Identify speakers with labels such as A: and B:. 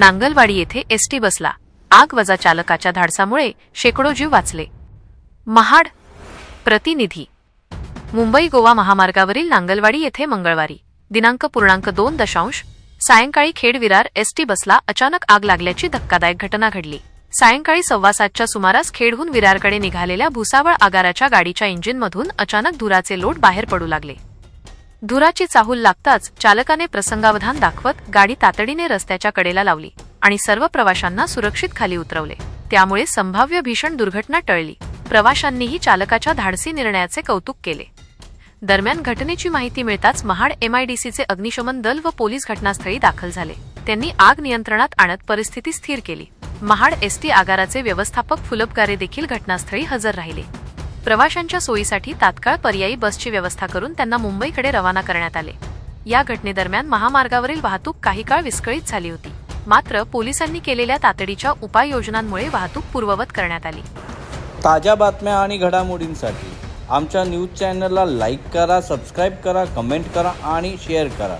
A: नांगलवाडी येथे एसटी बसला. आग वजा चालकाच्या धाडसामुळे शेकडो जीव वाचले. महाड प्रतिनिधी. मुंबई गोवा महामार्गावरील नांगलवाडी येथे मंगळवारी. दिनांक पूर्णांक दोन दशांश. सायंकाळी खेडविरार एसटी बसला. अचानक आग लागल्याची धक्कादायक घटना घडली. सायंकाळी सव्वा सातच्या सुमारास खेडहून विरारकडे निघालेल्या भुसावळ आगाराच्या गाडीच्या इंजिनमधून अचानक धुराचे लोट बाहेर पडू लागले. धुराची चाहूल लागताच चालकाने प्रसंगावधान दाखवत गाडी तातडीने रस्त्याच्या कडेला लावली आणि सर्व प्रवाशांना सुरक्षित खाली उतरवले. त्यामुळे संभाव्य भीषण दुर्घटना टळली. प्रवाशांनीही चालकाच्या धाडसी निर्णयाचे कौतुक केले. दरम्यान घटनेची माहिती मिळताच महाड एमआयडीसीचे अग्निशमन दल व पोलीस घटनास्थळी दाखल झाले. त्यांनी आग नियंत्रणात आणत परिस्थिती स्थिर केली. महाड एसटी आगाराचे व्यवस्थापक फुलबगारे देखील घटनास्थळी हजर राहिले. प्रवाशांच्या सोयीसाठी तात्काळ पर्यायी बसची व्यवस्था करून त्यांना मुंबईकडे रवाना करण्यात आले. या घटनेदरम्यान महामार्गावरील वाहतूक काही काळ विस्कळीत झाली होती. मात्र पोलिसांनी केलेल्या तातडीच्या उपाययोजनांमुळे वाहतूक पूर्ववत करण्यात आली.
B: ताज्या बातम्या आणि घडामोडींसाठी आमच्या न्यूज चॅनलला लाईक करा सबस्क्राईब करा कमेंट करा आणि शेअर करा.